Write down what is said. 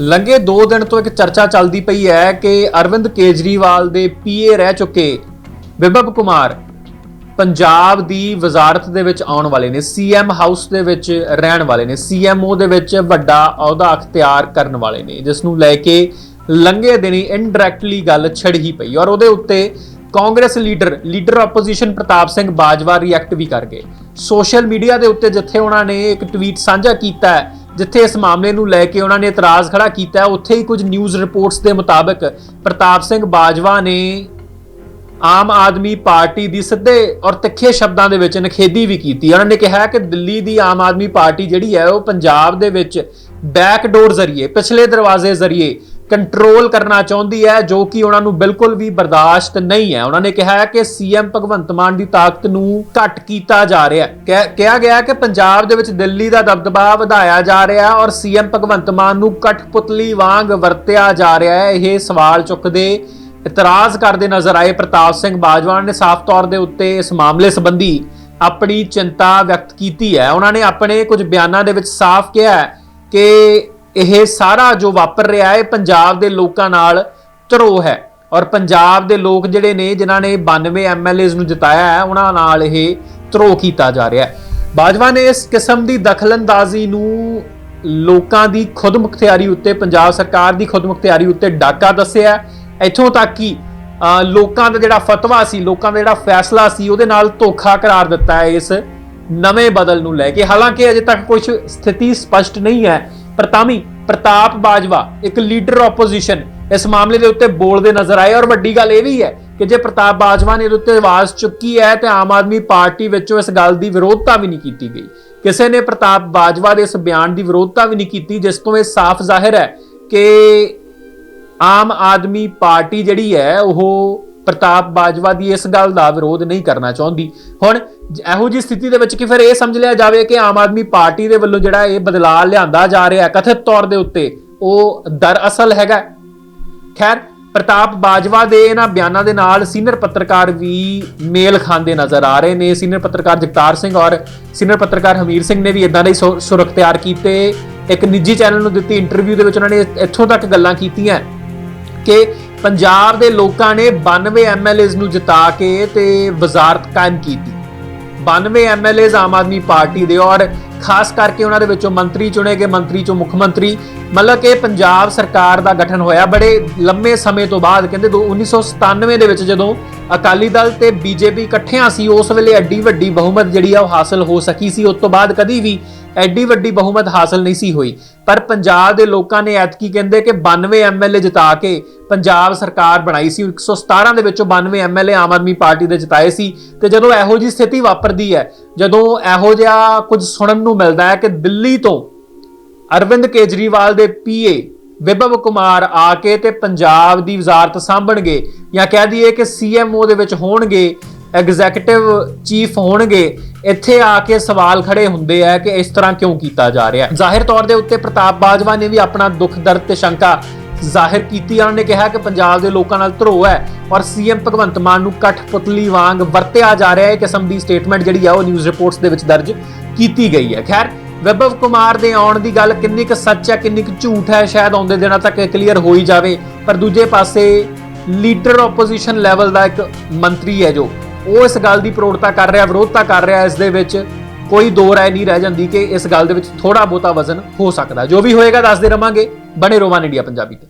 ਲੰਘੇ 2 ਦਿਨ ਤੋਂ ਇੱਕ ਚਰਚਾ ਚੱਲਦੀ ਪਈ ਹੈ ਕਿ ਅਰਵਿੰਦ ਕੇਜਰੀਵਾਲ ਦੇ ਪੀਏ ਰਹਿ ਚੁੱਕੇ ਵਿਭਵ ਕੁਮਾਰ ਪੰਜਾਬ ਦੀ ਵਜ਼ਾਰਤ ਦੇ ਵਿੱਚ ਆਉਣ ਵਾਲੇ ਨੇ ਸੀਐਮ ਹਾਊਸ ਦੇ ਵਿੱਚ ਰਹਿਣ ਵਾਲੇ ਨੇ ਸੀਐਮਓ ਦੇ ਵਿੱਚ ਵੱਡਾ ਅਹੁਦਾ ਅਖਤਿਆਰ ਕਰਨ ਵਾਲੇ ਨੇ, ਜਿਸ ਨੂੰ ਲੈ ਕੇ ਲੰਘੇ ਦਿਨੀ ਇਨਡਾਇਰੈਕਟਲੀ ਗੱਲ ਛਿੜ ਹੀ ਪਈ ਔਰ ਉਹਦੇ ਉੱਤੇ Congress leader leader opposition Partap Singh Bajwa react ਵੀ ਕਰ ਗਏ। ਸੋਸ਼ਲ ਮੀਡੀਆ ਦੇ ਉੱਤੇ ਜਿੱਥੇ ਉਹਨਾਂ ਨੇ ਇੱਕ ਟਵੀਟ ਸਾਂਝਾ ਕੀਤਾ ਹੈ ਜਿੱਥੇ ਇਸ ਮਾਮਲੇ ਨੂੰ ਲੈ ਕੇ ਉਹਨਾਂ ਨੇ ਇਤਰਾਜ਼ ਖੜਾ ਕੀਤਾ ਉੱਥੇ ਹੀ ਕੁਝ ਨਿਊਜ਼ ਰਿਪੋਰਟਸ ਦੇ ਮੁਤਾਬਕ ਪ੍ਰਤਾਪ ਸਿੰਘ ਬਾਜਵਾ ਨੇ ਆਮ ਆਦਮੀ ਪਾਰਟੀ ਦੀ ਸਿੱਧੇ ਔਰ ਤਿੱਖੇ ਸ਼ਬਦਾਂ ਦੇ ਵਿੱਚ ਨਖੇਦੀ ਵੀ ਕੀਤੀ। ਉਹਨਾਂ ਨੇ ਕਿਹਾ ਕਿ ਦਿੱਲੀ ਦੀ ਆਮ ਆਦਮੀ ਪਾਰਟੀ ਜਿਹੜੀ ਹੈ, ਉਹ ਪੰਜਾਬ ਦੇ ਵਿੱਚ ਬੈਕਡੋਰ ਜ਼ਰੀਏ, ਪਿਛਲੇ ਦਰਵਾਜ਼ੇ ਜ਼ਰੀਏ ਕੰਟਰੋਲ ਕਰਨਾ ਚਾਹੁੰਦੀ ਹੈ, ਜੋ ਕਿ ਉਹਨਾਂ ਨੂੰ ਬਿਲਕੁਲ ਵੀ ਬਰਦਾਸ਼ਤ ਨਹੀਂ ਹੈ। ਉਹਨਾਂ ਨੇ ਕਿਹਾ ਹੈ ਕਿ ਸੀਐਮ ਭਗਵੰਤ ਮਾਨ ਦੀ ਤਾਕਤ ਨੂੰ ਘੱਟ ਕੀਤਾ ਜਾ ਰਿਹਾ ਹੈ। ਕਿਹਾ- ਗਿਆ ਕਿ ਪੰਜਾਬ ਦੇ ਵਿੱਚ ਦਿੱਲੀ ਦਾ ਦਬਦਬਾ ਵਧਾਇਆ ਜਾ ਰਿਹਾ ਹੈ ਔਰ ਸੀਐਮ ਭਗਵੰਤ ਮਾਨ ਨੂੰ ਕਠਪੁਤਲੀ ਵਾਂਗ ਵਰਤਿਆ ਜਾ ਰਿਹਾ ਹੈ। ਇਹ ਸਵਾਲ ਚੁੱਕਦੇ ਇਤਰਾਜ਼ ਕਰਦੇ ਨਜ਼ਰ ਆਏ ਪ੍ਰਤਾਪ ਸਿੰਘ ਬਾਜਵਾ ਨੇ ਸਾਫ਼ ਤੌਰ ਦੇ ਉੱਤੇ ਇਸ ਮਾਮਲੇ ਸੰਬੰਧੀ ਆਪਣੀ ਚਿੰਤਾ ਵਿਅਕਤ ਕੀਤੀ ਹੈ। ਉਹਨਾਂ ਨੇ ਆਪਣੇ ਕੁਝ ਬਿਆਨਾਂ ਦੇ ਵਿੱਚ ਸਾਫ਼ ਕਿਹਾ ਹੈ ਕਿ ਇਹ ਸਾਰਾ ਜੋ ਵਾਪਰ ਰਿਹਾ ਹੈ ਪੰਜਾਬ ਦੇ ਲੋਕਾਂ ਨਾਲ ਧਰੋ ਹੈ। ਔਰ ਪੰਜਾਬ ਦੇ ਲੋਕ ਜਿਹੜੇ ਨੇ ਜਿਨ੍ਹਾਂ ਨੇ 92 ਐਮਐਲਏਜ਼ ਨੂੰ ਜਿਤਾਇਆ ਹੈ ਉਹਨਾਂ ਨਾਲ ਇਹ ਧਰੋ ਕੀਤਾ ਜਾ ਰਿਹਾ ਹੈ। ਬਾਜਵਾ ਨੇ ਇਸ ਕਿਸਮ ਦੀ ਦਖਲਅੰਦਾਜ਼ੀ ਨੂੰ ਲੋਕਾਂ ਦੀ ਖੁਦਮੁਖਤਿਆਰੀ ਉੱਤੇ ਪੰਜਾਬ ਸਰਕਾਰ ਦੀ ਖੁਦਮੁਖਤਿਆਰੀ ਉੱਤੇ ਡਾਕਾ ਦੱਸਿਆ ਇੱਥੋਂ ਤੱਕ ਕਿ ਅ, ਲੋਕਾਂ ਦਾ ਜਿਹੜਾ ਫਤਵਾ ਸੀ ਲੋਕਾਂ ਦਾ ਜਿਹੜਾ ਫੈਸਲਾ ਸੀ ਉਹਦੇ ਨਾਲ ਧੋਖਾ ਕਰਾਰ ਦਿੱਤਾ ਹੈ ਇਸ ਨਵੇਂ ਬਦਲ ਨੂੰ ਲੈ ਕੇ। ਹਾਲਾਂਕਿ ਅਜੇ ਤੱਕ ਕੁਝ ਸਥਿਤੀ ਸਪਸ਼ਟ ਨਹੀਂ ਹੈ। ਪਰ ਤਾਂ ਵੀ ਪ੍ਰਤਾਪ ਬਾਜਵਾ, ਇੱਕ ਲੀਡਰ ਆਪੋਜੀਸ਼ਨ ਇਸ ਮਾਮਲੇ ਦੇ ਉੱਤੇ ਬੋਲਦੇ ਨਜ਼ਰ ਆਏ ਔਰ ਵੱਡੀ ਗੱਲ ਇਹ ਵੀ ਹੈ ਕਿ ਜੇ ਪ੍ਰਤਾਪ ਬਾਜਵਾ ਨੇ ਇਹਦੇ ਉੱਤੇ ਆਵਾਜ਼ ਚੁੱਕੀ ਹੈ ਤੇ ਆਮ ਆਦਮੀ ਪਾਰਟੀ ਵਿੱਚੋਂ ਇਸ ਗੱਲ ਦੀ ਵਿਰੋਧਤਾ ਵੀ ਨਹੀਂ ਕੀਤੀ ਗਈ। ਕਿਸੇ ਨੇ ਪ੍ਰਤਾਪ ਬਾਜਵਾ ਦੇ ਇਸ ਬਿਆਨ ਦੀ ਵਿਰੋਧਤਾ ਵੀ ਨਹੀਂ ਕੀਤੀ, ਜਿਸ ਤੋਂ ਇਹ ਸਾਫ਼ ਜ਼ਾਹਿਰ ਹੈ ਕਿ ਆਮ ਆਦਮੀ ਪਾਰਟੀ ਜਿਹੜੀ ਹੈ, ਉਹ ਪ੍ਰਤਾਪ ਬਾਜਵਾ ਦੀ ਇਸ ਗੱਲ ਦਾ ਵਿਰੋਧ ਨਹੀਂ ਕਰਨਾ ਚਾਹੁੰਦੀ। ਹੁਣ ਇਹੋ ਜੀ ਸਥਿਤੀ ਦੇ ਵਿੱਚ ਕਿ ਫਿਰ ਇਹ ਸਮਝ ਲਿਆ ਜਾਵੇ ਕਿ ਆਮ ਆਦਮੀ ਪਾਰਟੀ ਦੇ ਵੱਲੋਂ ਜਿਹੜਾ ਇਹ ਬਦਲਾਅ ਲਿਆਂਦਾ ਜਾ ਰਿਹਾ ਕਥਿਤ ਤੌਰ ਦੇ ਉੱਤੇ, ਉਹ ਦਰਅਸਲ ਹੈਗਾ ਖੈਰ, ਪ੍ਰਤਾਪ ਬਾਜਵਾ ਦੇ ਇਹਨਾਂ ਬਿਆਨਾਂ ਦੇ ਨਾਲ ਸੀਨੀਅਰ ਪੱਤਰਕਾਰ ਵੀ ਮੇਲ ਖਾਂਦੇ ਨਜ਼ਰ ਆ ਰਹੇ ਨੇ। ਸੀਨੀਅਰ ਪੱਤਰਕਾਰ ਜਗਤਾਰ ਸਿੰਘ ਔਰ ਸੀਨੀਅਰ ਪੱਤਰਕਾਰ ਹਮੀਰ ਸਿੰਘ ਨੇ ਵੀ ਇਦਾਂ ਦੇ ਹੀ ਸੁ- ਸੁਰ ਕੀਤੇ। ਇੱਕ ਨਿੱਜੀ ਚੈਨਲ ਨੂੰ ਦਿੱਤੀ ਇੰਟਰਵਿਊ ਦੇ ਵਿੱਚ ਉਹਨਾਂ ਨੇ ਇੱਥੋਂ ਤੱਕ ਗੱਲਾਂ ਕੀਤੀਆਂ ਕਿ ਪੰਜਾਬ ਦੇ ਲੋਕਾਂ ਨੇ 92 ਐਮਐਲਏਜ਼ ਨੂੰ ਜਿਤਾ ਕੇ ਤੇ ਵਜ਼ਾਰਤ ਕਾਇਮ ਕੀਤੀ। 92 ਐਮਐਲਏਜ਼ ਆਮ ਆਦਮੀ ਪਾਰਟੀ ਦੇ ਔਰ ਖਾਸ ਕਰਕੇ ਉਹਨਾਂ ਦੇ ਵਿੱਚੋਂ ਮੰਤਰੀ ਚੁਣੇ ਗਏ, ਮੰਤਰੀ ਚੋਂ ਮੁੱਖ ਮੰਤਰੀ। ਮਤਲਬ ਕਿ ਪੰਜਾਬ ਸਰਕਾਰ ਦਾ ਗਠਨ ਹੋਇਆ ਬੜੇ ਲੰਮੇ ਸਮੇਂ ਤੋਂ ਬਾਅਦ, ਕਹਿੰਦੇ ਦੋ 1997 ਦੇ ਵਿੱਚ ਜਦੋਂ ਅਕਾਲੀ ਦਲ ਤੇ ਬੀਜੇਪੀ ਇਕੱਠਿਆਂ ਸੀ, ਉਸ ਵੇਲੇ ਐਡੀ ਵੱਡੀ ਬਹੁਮਤ ਜਿਹੜੀ ਆ ਉਹ ਹਾਸਲ ਹੋ ਸਕੀ ਸੀ। ਉਸ ਤੋਂ ਬਾਅਦ ਕਦੀ ਵੀ ਐਡੀ ਵੱਡੀ ਬਹੁਮਤ ਹਾਸਲ ਨਹੀਂ ਸੀ ਹੋਈ। ਪਰ ਪੰਜਾਬ ਦੇ ਲੋਕਾਂ ਨੇ ਐਤਕੀ ਕਹਿੰਦੇ ਕਿ 92 ਐਮਐਲਏ ਜਿਤਾ ਕੇ ਪੰਜਾਬ ਸਰਕਾਰ ਬਣਾਈ ਸੀ। 117 ਦੇ ਵਿੱਚੋਂ 92 ਐਮਐਲਏ ਆਮ ਆਦਮੀ ਪਾਰਟੀ ਦੇ ਜਿਤਾਏ ਸੀ। ਤੇ ਜਦੋਂ ਇਹੋ ਜੀ ਸਥਿਤੀ ਵਾਪਰਦੀ ਹੈ, ਜਦੋਂ ਇਹੋ ਜਿਹਾ ਕੁਝ ਸੁਣਨ ਨੂੰ ਮਿਲਦਾ ਹੈ ਕਿ ਦਿੱਲੀ ਤੋਂ ਅਰਵਿੰਦ ਕੇਜਰੀਵਾਲ ਦੇ ਪੀਏ ਵਿਭਵ ਕੁਮਾਰ ਆ ਕੇ ਤੇ ਪੰਜਾਬ ਦੀ ਵਜ਼ਾਰਤ ਸਾਂਭਣਗੇ ਜਾਂ ਕਹਿ ਦਈਏ ਕਿ ਸੀਐਮਓ ਦੇ ਵਿੱਚ ਹੋਣਗੇ ਐਗਜ਼ੀਕਟਿਵ ਚੀਫ ਹੋਣਗੇ, ਇੱਥੇ ਆ ਕੇ ਸਵਾਲ ਖੜੇ ਹੁੰਦੇ ਆ ਕਿ ਇਸ ਤਰ੍ਹਾਂ ਕਿਉਂ ਕੀਤਾ ਜਾ ਰਿਹਾ ਹੈ। ਜ਼ਾਹਿਰ ਤੌਰ ਦੇ ਉੱਤੇ ਪ੍ਰਤਾਪ ਬਾਜਵਾ ਨੇ ਵੀ ਆਪਣਾ ਦੁੱਖ, ਦਰਦ ਤੇ ਸ਼ੰਕਾ ਜ਼ਾਹਿਰ ਕੀਤੀ। ਉਹਨਾਂ ਨੇ ਕਿਹਾ ਕਿ ਪੰਜਾਬ ਦੇ ਲੋਕਾਂ ਨਾਲ ਧਰੋ ਹੈ ਔਰ ਸੀਐਮ ਭਗਵੰਤ ਮਾਨ ਨੂੰ ਕਠਪੁਤਲੀ ਵਾਂਗ ਵਰਤਿਆ ਜਾ ਰਿਹਾ ਹੈ। ਇਹ ਕਿਸਮ ਦੀ ਸਟੇਟਮੈਂਟ ਜਿਹੜੀ ਆ ਉਹ ਨਿਊਜ਼ ਰਿਪੋਰਟਸ ਦੇ ਵਿੱਚ ਦਰਜ ਕੀਤੀ ਗਈ ਹੈ। ਖੈਰ, ਵਿਭਵ ਕੁਮਾਰ ਦੇ ਆਉਣ ਦੀ ਗੱਲ ਕਿੰਨੀ ਕੁ ਸੱਚ ਹੈ, ਕਿੰਨੀ ਕੁ ਝੂਠ ਹੈ, ਸ਼ਾਇਦ ਆਉਂਦੇ ਦਿਨਾਂ ਤੱਕ ਕਲੀਅਰ ਹੋ ਹੀ ਜਾਵੇ। ਪਰ ਦੂਜੇ ਪਾਸੇ ਲੀਡਰ ਆਪੋਜੀਸ਼ਨ ਲੈਵਲ ਦਾ ਇੱਕ ਮੰਤਰੀ ਹੈ ਜੋ ਉਹ ਇਸ ਗੱਲ ਦੀ ਪ੍ਰੋੜਤਾ ਕਰ ਰਿਹਾ, ਵਿਰੋਧਤਾ ਕਰ ਰਿਹਾ ਇਸ ਦੇ ਵਿੱਚ, ਕੋਈ ਦੋ ਰਾਏ ਨਹੀਂ ਰਹਿ ਜਾਂਦੀ ਕਿ ਇਸ ਗੱਲ ਦੇ ਵਿੱਚ ਥੋੜਾ ਬਹੁਤਾ ਵਜ਼ਨ ਹੋ ਸਕਦਾ। ਜੋ ਵੀ ਹੋਏਗਾ ਦੱਸਦੇ ਰਵਾਂਗੇ। ਬਣੇ ਰੋਮਾਨ ਇੰਡੀਆ ਪੰਜਾਬੀ ਤੇ।